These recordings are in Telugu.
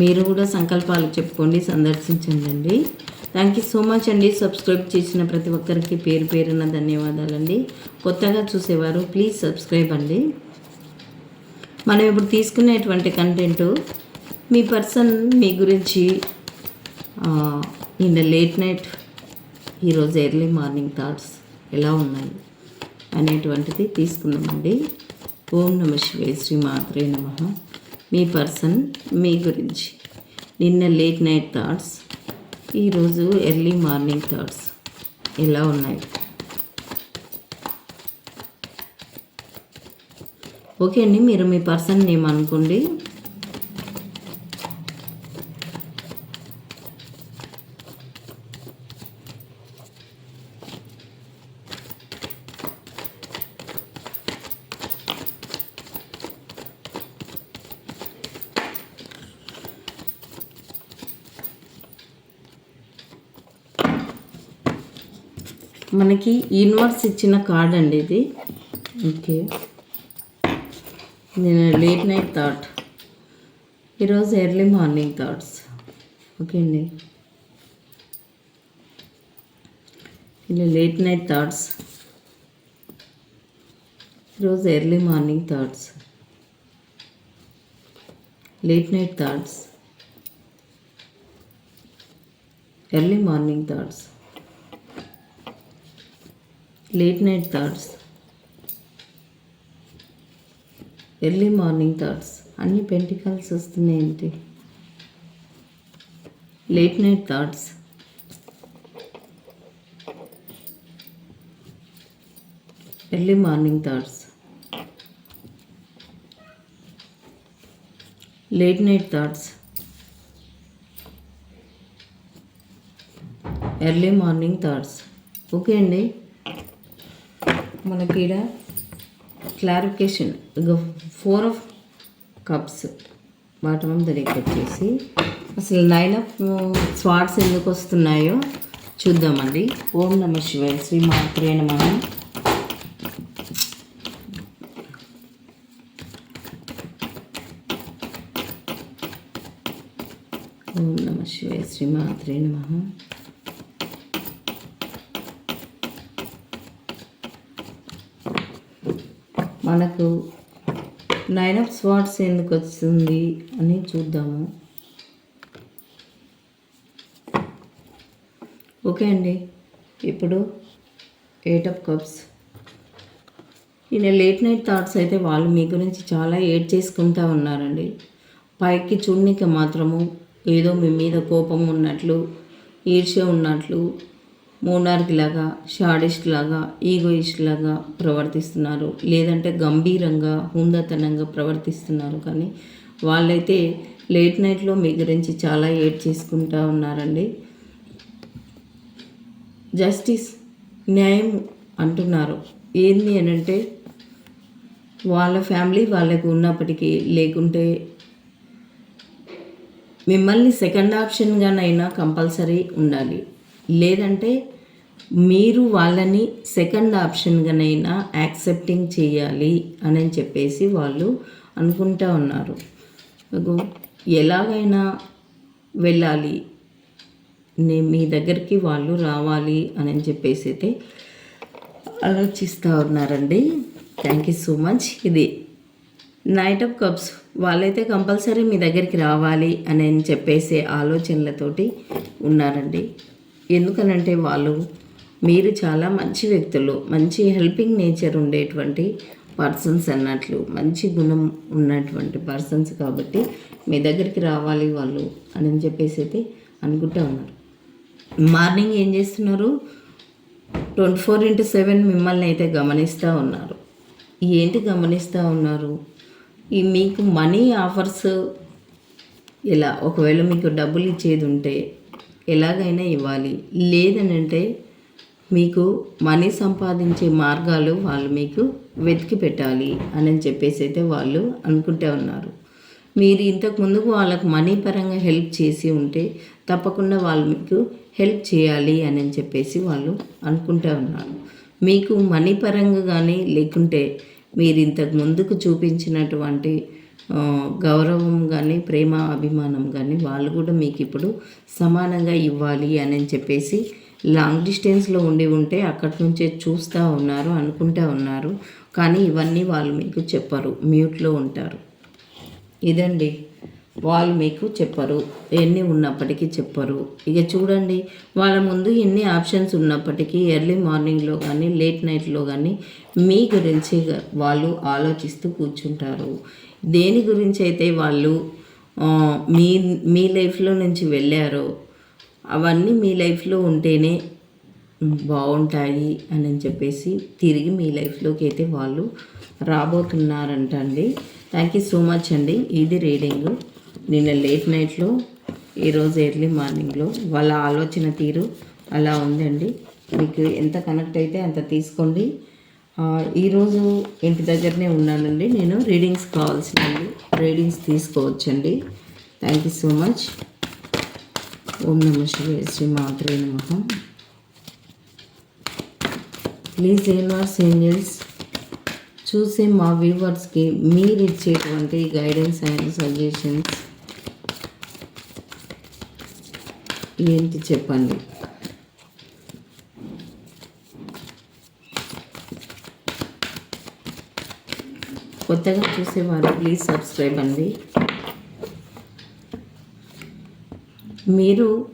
మీరు కూడా సంకల్పాలు చెప్పుకోండి సందర్శించండి థ్యాంక్ యూ సో మచ్ అండి. సబ్స్క్రైబ్ చేసిన ప్రతి ఒక్కరికి పేరు పేరున ధన్యవాదాలండి. కొత్తగా చూసేవారు ప్లీజ్ సబ్స్క్రైబ్ అండి. మనం ఇప్పుడు తీసుకునేటువంటి కంటెంట్ మీ పర్సన్ మీ గురించి ఇన్ ద లేట్ నైట్ ఈరోజు ఎర్లీ మార్నింగ్ థాట్స్ ఎలా ఉన్నాయి అనేటువంటిది తీసుకుందామండి. ఓం నమ శివే శ్రీ మాత్రే నమ. మీ పర్సన్ మీ గురించి. నిన్న లేట్ నైట్ థాట్స్ ఈరోజు ఎర్లీ మార్నింగ్ థాట్స్. ఎలా ఉన్నాయి? ఓకే అండి మీరు మీ పర్సన్ నేమ్ అనుకోండి. మనకి యూనివర్స్ ఇచ్చిన కార్డ్ అండి ఇది. ఓకే. నేను లేట్ నైట్ థాట్ ఈరోజు ఎర్లీ మార్నింగ్ థాట్స్ ఓకే అండి. ఇలా లేట్ నైట్ థాట్స్ ఈరోజు early morning thoughts late night thoughts early morning thoughts late night thoughts early morning thoughts అన్ని పెంటికల్స్ వస్తున్నాయి ఏంటి late night thoughts early morning thoughts late night thoughts early morning thoughts okay అండి మనకి ఇక్కడ క్లారిఫికేషన్ ఇక four of cups bottom of the deck వచ్చేసి అసలు నైన్ ఆఫ్ స్వాట్స్ ఎందుకు వస్తున్నాయో చూద్దామండి. ఓం నమ శివాయ శ్రీ మాత్రే నమ. ఓం నమ శివాయ శ్రీ మాత్రే నమ. మనకు నైన్ ఆఫ్ స్వాట్స్ ఎందుకు వస్తుంది అని చూద్దాము. ఓకే అండి. ఇప్పుడు ఎయిట్ ఆఫ్ కప్స్ ఇలా లేట్ నైట్ థాట్స్ అయితే వాళ్ళు మీ గురించి చాలా ఏడ్ చేసుకుంటూ ఉన్నారండి. పైకి చూడనికి మాత్రము ఏదో మీ మీద కోపం ఉన్నట్లు ఈర్ష్య ఉన్నట్లు మోనార్క్ లాగా షాడిస్ట్ లాగా ఈగోయిస్ట్ లాగా ప్రవర్తిస్తున్నారు. లేదంటే గంభీరంగా హుందతనంగా ప్రవర్తిస్తున్నారు. కానీ వాళ్ళైతే లేట్ నైట్లో మీ గురించి చాలా ఏడ్ చేసుకుంటా ఉన్నారండి. జస్టిస్ న్యాయం అంటున్నారు. ఏంది అని అంటే వాళ్ళ ఫ్యామిలీ వాళ్ళకు ఉన్నప్పటికీ లేకుంటే మిమ్మల్ని సెకండ్ ఆప్షన్గానైనా కంపల్సరీ ఉండాలి. లేదంటే మీరు వాళ్ళని సెకండ్ ఆప్షన్గానైనా యాక్సెప్టింగ్ చేయాలి అని చెప్పేసి వాళ్ళు అనుకుంటా ఉన్నారు. ఎలాగైనా వెళ్ళాలి. నేను మీ దగ్గరికి వాళ్ళు రావాలి అని చెప్పేసి అయితే ఆలోచిస్తూ ఉన్నారండి. థ్యాంక్ యూ సో మచ్ ఇది నైట్ ఆఫ్ కప్స్ వాళ్ళైతే కంపల్సరీ మీ దగ్గరికి రావాలి అని చెప్పేసే ఆలోచనలతోటి ఉన్నారండి. ఎందుకనంటే వాళ్ళు మీరు చాలా మంచి వ్యక్తులు మంచి హెల్పింగ్ నేచర్ ఉండేటువంటి పర్సన్స్ అన్నట్లు మంచి గుణం ఉన్నటువంటి పర్సన్స్ కాబట్టి మీ దగ్గరికి రావాలి వాళ్ళు అని చెప్పేసి అయితే అనుకుంటూ ఉన్నారు. మార్నింగ్ ఏం చేస్తున్నారు? ట్వంటీ ఫోర్ ఇంటూ సెవెన్ మిమ్మల్ని అయితే గమనిస్తూ ఉన్నారు. ఏంటి గమనిస్తూ ఉన్నారు? ఈ మీకు మనీ ఆఫర్స్ ఇలా ఒకవేళ మీకు డబ్బులు ఇచ్చేది ఉంటే ఎలాగైనా ఇవ్వాలి. లేదనంటే మీకు మనీ సంపాదించే మార్గాలు వాళ్ళు మీకు వెతికి పెట్టాలి అని చెప్పేసి అయితే వాళ్ళు అనుకుంటే ఉన్నారు. మీరు ఇంతకు ముందుకు వాళ్ళకు మనీ పరంగా హెల్ప్ చేసి ఉంటే తప్పకుండా వాళ్ళు మీకు హెల్ప్ చేయాలి అని చెప్పేసి వాళ్ళు అనుకుంటూ ఉన్నారు. మీకు మనీ పరంగా కానీ లేకుంటే మీరు ఇంతకు ముందుకు చూపించినటువంటి గౌరవం కానీ ప్రేమ అభిమానం కానీ వాళ్ళు కూడా మీకు ఇప్పుడు సమానంగా ఇవ్వాలి అని చెప్పేసి లాంగ్ డిస్టెన్స్లో ఉండి ఉంటే అక్కడి నుంచే చూస్తూ ఉన్నారు అనుకుంటూ ఉన్నారు. కానీ ఇవన్నీ వాళ్ళు మీకు చెప్పరు మ్యూట్లో ఉంటారు. ఇదండి. వాళ్ళు మీకు చెప్పరు ఎన్ని ఉన్నప్పటికీ చెప్పరు. ఇక చూడండి వాళ్ళ ముందు ఎన్ని ఆప్షన్స్ ఉన్నప్పటికీ ఎర్లీ మార్నింగ్లో కానీ లేట్ నైట్లో కానీ మీ గురించి వాళ్ళు ఆలోచిస్తూ కూర్చుంటారు. దేని గురించి అయితే వాళ్ళు మీ మీ లైఫ్లో నుంచి వెళ్ళారో అవన్నీ మీ లైఫ్లో ఉంటేనే బాగుంటాయి అని చెప్పేసి తిరిగి మీ లైఫ్లోకి అయితే వాళ్ళు రాబోతున్నారంట అండి. థ్యాంక్ యూ సో మచ్ అండి. ఇది రీడింగ్. నిన్న లేట్ నైట్లో ఈరోజు ఎర్లీ మార్నింగ్లో వాళ్ళ ఆలోచన తీరు అలా ఉందండి. మీకు ఎంత కనెక్ట్ అయితే అంత తీసుకోండి. ఈరోజు ఇంటి దగ్గరనే ఉన్నానండి నేను. రీడింగ్స్ కావాల్సినవి. రీడింగ్స్ తీసుకోవచ్చండి. థ్యాంక్ యూ సో మచ్ ఓం నమ శ్రీ శ్రీ మాత్రే నమ. ప్లీజ్ యూనివర్స్ ఏంజల్స్ చూసే మా వ్యూవర్స్కి మీరు ఇచ్చేటువంటి గైడెన్స్ అండ్ సజెషన్స్ ఏంటి చెప్పండి? కొత్తగా చూసేవారు ప్లీజ్ సబ్స్క్రైబ్ అండి. మీరు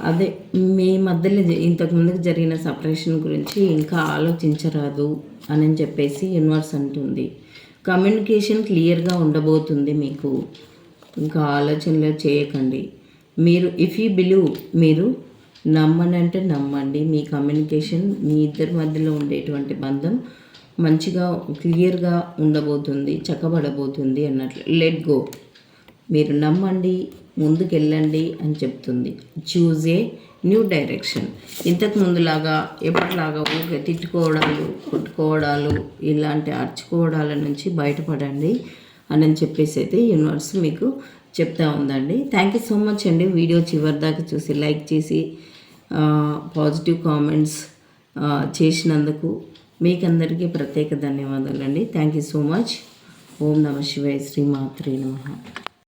అదే మీ మధ్యలో ఇంతకుముందుకు ఇంతకు ముందుకు జరిగిన సపరేషన్ గురించి ఇంకా ఆలోచించరాదు అని చెప్పేసి యూనివర్స్ అంటుంది. కమ్యూనికేషన్ క్లియర్గా ఉండబోతుంది మీకు. ఇంకా ఆలోచనలు చేయకండి. మీరు ఇఫ్ యూ బిలీవ్ మీరు నమ్మనంటే నమ్మండి. మీ కమ్యూనికేషన్ మీ ఇద్దరి మధ్యలో ఉండేటువంటి బంధం మంచిగా క్లియర్గా ఉండబోతుంది చక్కబడబోతుంది అన్నట్లు. లెట్ గో మీరు నమ్మండి ముందుకెళ్ళండి అని చెప్తుంది. చూజ్ ఏ న్యూ డైరెక్షన్ ఇంతకు ముందులాగా ఎప్పటిలాగా ఊరికే తిట్టుకోవడాలు కొట్టుకోవడాలు ఇలాంటి అర్చుకోవడాల నుంచి బయటపడండి అని చెప్పేసి అయితే యూనివర్స్ మీకు చెప్తా ఉందండి. థ్యాంక్ యూ సో మచ్ అండి. వీడియో చివరి దాకా చూసి లైక్ చేసి పాజిటివ్ కామెంట్స్ చేసినందుకు మీకందరికీ ప్రత్యేక ధన్యవాదాలండి. థ్యాంక్ యూ సో మచ్ ఓం నమ శివాయ శ్రీ నమ.